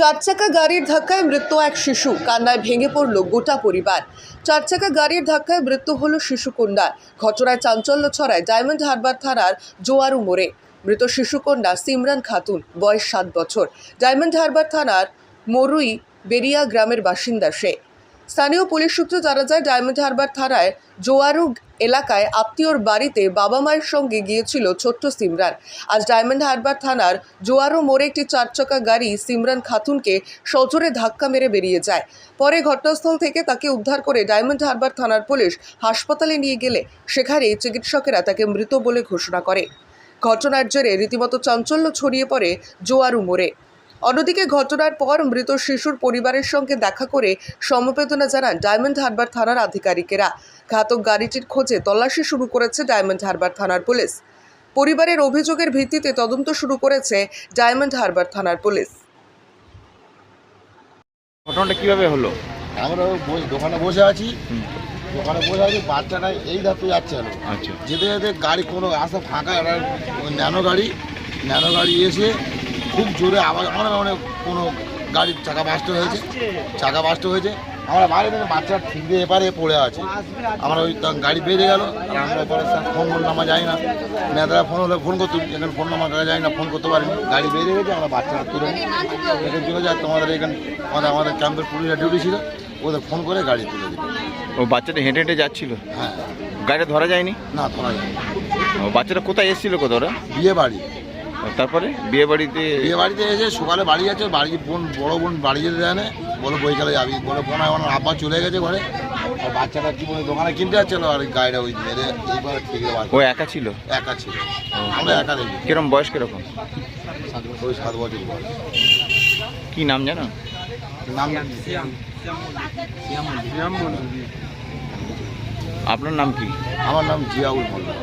চারচাকা গাড়ির ধাক্কায় মৃত্যু এক শিশু। কান্নায় ভেঙে পড়ল গোটা পরিবার। চারচাকা গাড়ির ধাক্কায় মৃত্যু হল শিশু কন্যার ঘটনায় চাঞ্চল্য ছড়ায় ডায়মন্ড হারবার থানার জোয়ারু মোড়ে। মৃত শিশু কন্যা সিমরান খাতুন, বয়স সাত বছর। ডায়মন্ড হারবার থানার মরুই বেরিয়া গ্রামের বাসিন্দা সে। স্থানীয় পুলিশ সূত্রে জানা যায়, ডায়মন্ড হারবার থানায় জোয়ারু এলাকায় আত্মীয়র বাড়িতে বাবা মায়ের সঙ্গে গিয়েছিল ছোট্ট সিমরান। আজ ডায়মন্ড হারবার থানার জোয়ারো মোড়ে একটি চারচাকা গাড়ি সিমরান খাতুনকে সজোরে ধাক্কা মেরে বেরিয়ে যায়। পরে ঘটনাস্থল থেকে তাকে উদ্ধার করে ডায়মন্ড হারবার থানার পুলিশ হাসপাতালে নিয়ে গেলে সেখানে চিকিৎসকেরা তাকে মৃত বলে ঘোষণা করে। ঘটনার জেরে রীতিমতো চাঞ্চল্য ছড়িয়ে পড়ে জোয়ারু মোড়ে। অন্যদিকে ঘটনার পর মৃত শিশুর পরিবারের সঙ্গে দেখা করে সমবেদনা জানান ডায়মন্ড হারবার থানার আধিকারিকেরা। ঘাতক গাড়িটির খোঁজে তল্লাশি শুরু করেছে ডায়মন্ড হারবার থানার পুলিশ। পরিবারের অভিযোগের ভিত্তিতে তদন্ত শুরু করেছে ডায়মন্ড হারবার থানার পুলিশ। ঘটনাটা কীভাবে হলো? আমরা দোকানে বসে আছি। দোকানে বসে আছি বাচ্চাটা এই ধাপে যাচ্ছে আচ্ছা। যেতে যেতে গাড়ি কোনো রাস্তা ফাঁকা ন্যানো গাড়ি ন্যানো গাড়ি এসে খুব জোরে আওয়াজ আমরা মানে কোনো গাড়ির চাকা বাস্ট হয়েছে চাকা বাস্ট হয়েছে। আমরা বাইরে থেকে বাচ্চা ঠিক দিয়ে এপারে পড়ে আছে। আমরা ওই গাড়ি বেরিয়ে গেল আর আমরা পরে স্যার ফোন নামা যাই না। নেতারা ফোন হলে ফোন করতুম এখানে ফোন নাম্বার কাছে যাই না ফোন করতে পারিনি। গাড়ি বেরিয়ে গেছে আমরা বাচ্চাটা তুলে এখানে চলে যায় তোমাদের এখানে আমাদের আমাদের ক্যাম্পের পুলিশের ডিউটি ছিল ওদের ফোন করে গাড়ি তুলে দিল। ও বাচ্চাটা হেঁটে হেঁটে যাচ্ছিল? হ্যাঁ। গাড়িটা ধরা যায়নি? না ধরা যায়নি। ও বাচ্চাটা কোথায় এসেছিল কোথাও বিয়ে বাড়ি। তারপরে বিয়ে বাড়িতে বিয়ে বাড়িতে এসে সকালে বাড়ি যাচ্ছে বাড়ি বোন বড় বোন বাড়ি যেতে দেয় না। বলে বইকালে যাবি। বলে বোন আমার আব্বা চলে গেছে ঘরে। আর বাচ্চাটা কি বলে দোকানে কিনতে যাচ্ছিল আর ওই গাড়িটা ওই মেরে এইবার ঠিক ও একা ছিল? একা ছিল। আমরা একা দেখি। কিরম বয়স কীরকম? ওই সাত বছর বয়স। কি নাম জানো নাম আপনার নাম কি? আমার নাম জিয়াউল মোল্লা